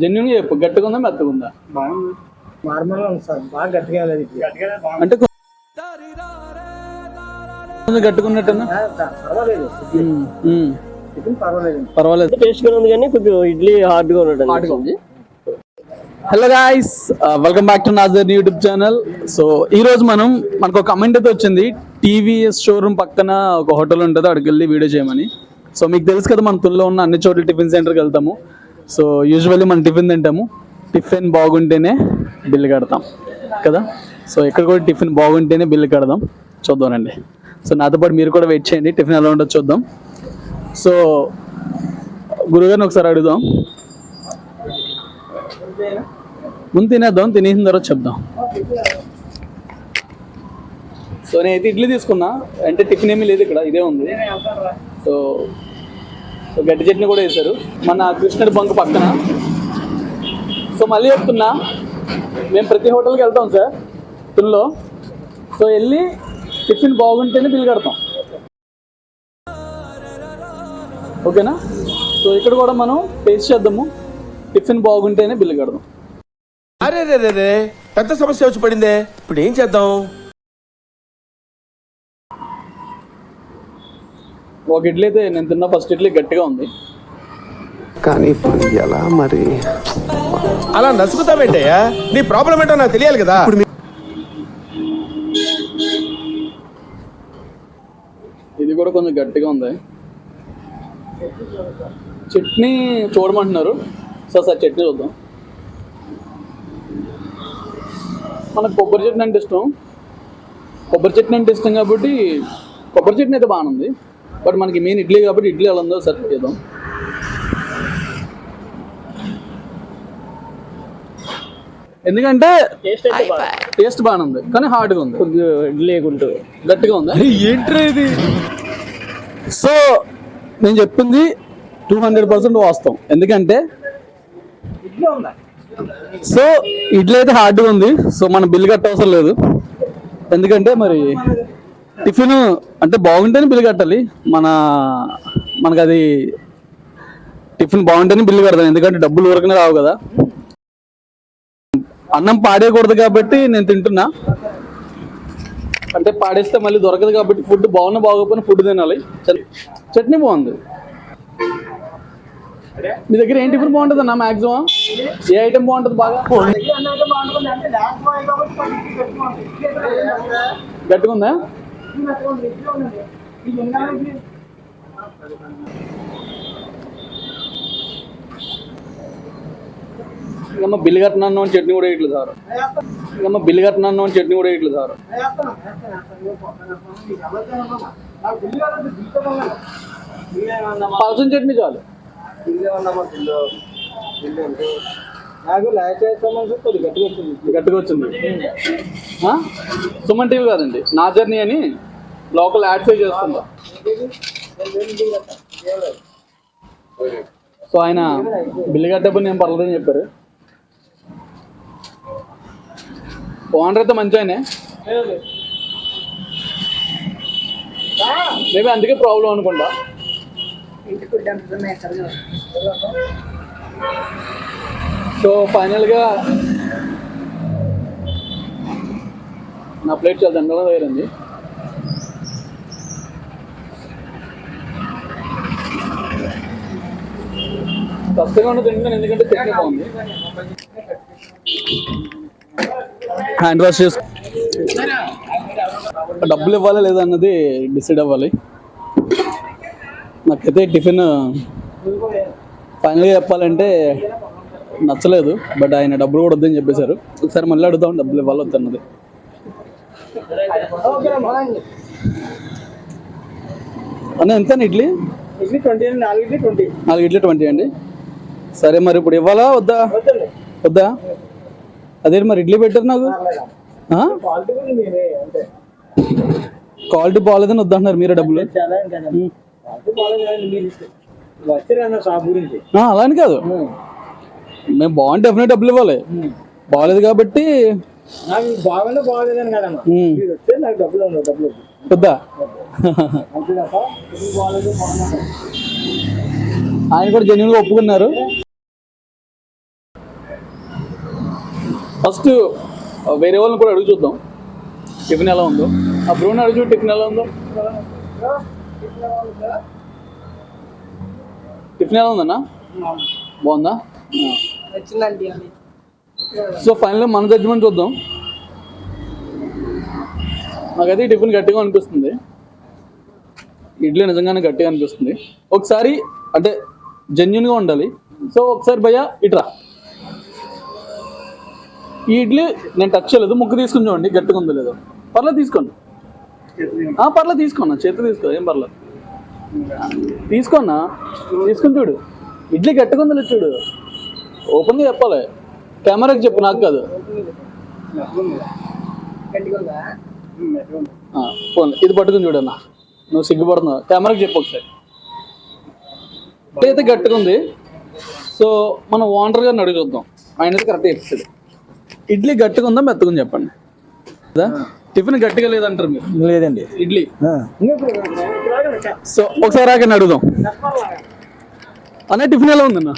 Genuine చెప్పు గట్టిగా ఉందా మెత్తగా ఉందా? సార్ బాగా గట్టిగా అంటే ఉన్నట్టున్నా పర్వాలేదు. ఉమ్, ఉమ్, టిఫిన్ పర్వాలేదు. పర్వాలేదు. టేస్ట్గా ఉంది కానీ కొంచెం ఇడ్లీ హార్డ్గా ఉంది. Hello guys welcome back to Nazar YouTube channel so ఈ రోజు మనం మనకు ఒక కమెంట్ అయితే వచ్చింది. టీవీఎస్ షోరూమ్ పక్కన ఒక హోటల్ ఉంటుంది అక్కడికి వెళ్ళి వీడియో చేయమని. సో మీకు తెలుసు కదా మన తుల్లో ఉన్న అన్ని చోట్ల టిఫిన్ సెంటర్కి వెళ్తాము. సో యూజువల్లీ మనం టిఫిన్ తింటాము. టిఫిన్ బాగుంటేనే బిల్లు కడతాం. కదా? సో ఇక్కడ కూడా టిఫిన్ బాగుంటేనే బిల్లు కడదాం. చూద్దామండి సో నాతో పాటు మీరు కూడా వెయిట్ చేయండి. టిఫిన్ ఎలా ఉంటుందో చూద్దాం. సో గురుగారిని ఒకసారి అడుగుదాం. ముందు తినేద్దాం తినేసిన తర్వాత చెప్దాం. సో నేనైతే ఇడ్లీ తీసుకున్నా. అంటే టిఫిన్ ఏమీ లేదు ఇక్కడ ఇదే ఉంది. సో గడ్డి చట్నీ కూడా వేశారు. మన కృష్ణుడి బంక్ పక్కన. సో మళ్ళీ చెప్తున్నా మేము ప్రతి హోటల్కి వెళ్తాం సార్ తుల్లో సో వెళ్ళి టిఫిన్ బాగుంటేనే బిల్ కడతాం. ఓకేనా? సో ఇక్కడ కూడా మనం టేస్ట్ చేద్దాము. టిఫిన్ బాగుంటేనే బిల్ కడదాం. అరే రే రే పెద్ద సమస్య వచ్చి పడిందే. ఇప్పుడు ఏం చేద్దాం? ఒక ఇడ్లీ అయితే నేను తిన్న ఫస్ట్ ఇడ్లీ గట్టిగా ఉంది. కానీ ఇప్పుడు ఎలా మరి? అలా నసుకుతావేంటయ్యా? నీ ప్రాబ్లం ఏంటో నాకు తెలియాలి కదా. ఇది కూడా కొంచెం గట్టిగా ఉంది. చట్నీ చూడమంటున్నారు. సార్ సార్ చట్నీ చూద్దాం. మనకు కొబ్బరి చట్నీ అంటే ఇష్టం. కొబ్బరి చట్నీ అంటే ఇష్టం కాబట్టి కొబ్బరి చట్నీ అయితే బాగానే ఉంది బట్ మనకి మెయిన్ ఇడ్లీ కాబట్టి ఇడ్లీ ఎలా ఉందో సెర్చ్ చేద్దాం. ఎందుకంటే టేస్ట్ అయితే బాగా. టేస్ట్ బాగానే ఉంది కానీ హార్డ్గా ఉంది. ఇడ్లీ గుంటు. గట్టిగా ఉందా? ఏంట్రా ఇది? సో నేను చెప్పింది టూ హండ్రెడ్ పర్సెంట్ వాస్తవం. ఎందుకంటే ఇడ్లీ ఉందా? సో ఇడ్లీ అయితే హార్డ్గా ఉంది సో మనం బిల్ కట్టవసరం లేదు. ఎందుకంటే మరి టిఫిన్ అంటే బాగుంటేనే బిల్లు కట్టాలి. మన మనకు అది టిఫిన్ బాగుంటేనే బిల్లు కడతాను ఎందుకంటే డబ్బులు వరకునే రావు కదా. అన్నం పాడేయకూడదు కాబట్టి నేను తింటున్నా. అంటే పాడేస్తే మళ్ళీ దొరకదు కాబట్టి ఫుడ్ బాగున్నా బాగోకపోయినా ఫుడ్ తినాలి. చట్నీ బాగుంది. మీ దగ్గర ఏం టిఫిన్ బాగుంటుంది అన్న మాక్సిమం? ఏ ఐటెం బాగుంటుంది బాగా? బాగుంటుంది గట్టిగా ఉందా ఇంకమ్మ బిల్లు కట్టినాను అని చట్నీ కూడా ఇట్లు సార్ ఇంకమ్మ బిల్లు కట్టినాను అని చట్నీ కూడా ఇట్లు సార్ పలసం చట్నీ చాలు బిల్లు బిల్లు. నాకు లైట్ గట్టిగా వచ్చింది. గట్టిగా వచ్చింది. ఆ? సుమన్ టీవీ కాదండి. నా జర్నీ అని లోకల్ యాడ్స్ చేస్తుందా సో ఆయన బిల్లు కట్టేప్పుడు నేను పర్లేదని చెప్పారు. ఓనర్ అయితే మంచి ఆయనే. మేబీ అందుకే ప్రాబ్లం అనుకుంటా. సో ఫైనల్గా నా ప్లేట్ చాలా దండగా దగ్గరండి కష్టంగా ఉన్న తింటాను ఎందుకంటే చట్నీ బాగుంది. హ్యాండ్ వాష్ చేసు డబ్బులు ఇవ్వాలా లేదా అన్నది డిసైడ్ అవ్వాలి. నాకైతే టిఫిన్ ఫైనల్గా చెప్పాలంటే నచ్చలేదు బట్ ఆయన డబ్బులు కూడా వద్దని చెప్పేశారు. ఒకసారి మళ్ళీ అడుగుదాం డబ్బులు ఇవ్వాలి వద్దన్నది అన్న ఎంత ఇడ్లీ? ఇడ్లీ ట్వంటీ నాలుగు ఇడ్లీ ట్వంటీ. నాలుగు ఇడ్లీ ట్వంటీ అండి. సరే మరి ఇప్పుడు ఇవ్వాలా వద్దా? వద్దా? అదే మరి ఇడ్లీ పెట్టారు నాకు? క్వాలిటీ బాగాలేదని వద్దంటున్నారు మీరే డబ్బులు. అలా అని కాదు. మేము బాగుంటే డెఫినెట్ డబ్బులు ఇవ్వాలి. బాగాలేదు కాబట్టి నాకు బాగానే బాగలేదని కదమ్మా ఉమ్, మీరు వస్తే నాకు డబ్బులు ఉండవు డబ్బులు వద్దు. వద్దా అంతే తప్ప ఇది బాగాలేదు బాగున్నాను ఆయన కూడా జెన్యున్గా ఒప్పుకున్నారు. ఫస్ట్ వేరే వాళ్ళని కూడా అడుగు చూద్దాం. టిఫిన్ ఎలా ఉందో. ఆ బ్రోని అడుగు టిఫిన్ ఎలా ఉందో. టిఫిన్ ఎలా ఉందన్నా? బాగుందా? అని సో ఫైనల్గా మన జడ్జిమెంట్ చూద్దాం. నాకైతే టిఫిన్ గట్టిగా అనిపిస్తుంది. ఇడ్లీ నిజంగానే గట్టిగా అనిపిస్తుంది. ఒకసారి అంటే జెన్యున్గా ఉండాలి. సో ఒకసారి భయ్య ఇట్రా. ఈ ఇడ్లీ నేను టచ్ చేయలేదు. ముక్కు తీసుకుని చూడండి గట్టిగా ఉందో లేదో. పర్లేదు తీసుకోండి. ఆ, పర్లేదు తీసుకోన్నా చేతి తీసుకో ఏం పర్లేదు. తీసుకోన్నా తీసుకుని చూడు. ఇడ్లీ గట్టిగా ఉందో లేదు చూడు. ఓపెన్గా చెప్పాలి. కెమెరాకి చెప్పు నాకు కాదు. ఇది పట్టుకుని చూడన్నా నువ్వు సిగ్గుపడుతున్నావు. కెమెరాకి చెప్పు ఒకసారి. అయితే గట్టిగా ఉంది. సో మనం ఓనర్ గారిని అడిగి చూద్దాం. ఆయన అయితే కరెక్ట్ చెప్తాడు. ఇడ్లీ గట్టిగా ఉందా మెత్తగా ఉందా చెప్పండి. టిఫిన్ గట్టిగా లేదంటారు మీరు. లేదండి. ఇడ్లీ. సో ఒకసారి ఆగండి అడుగుదాం. అన్న టిఫిన్ ఎలా ఉందన్న?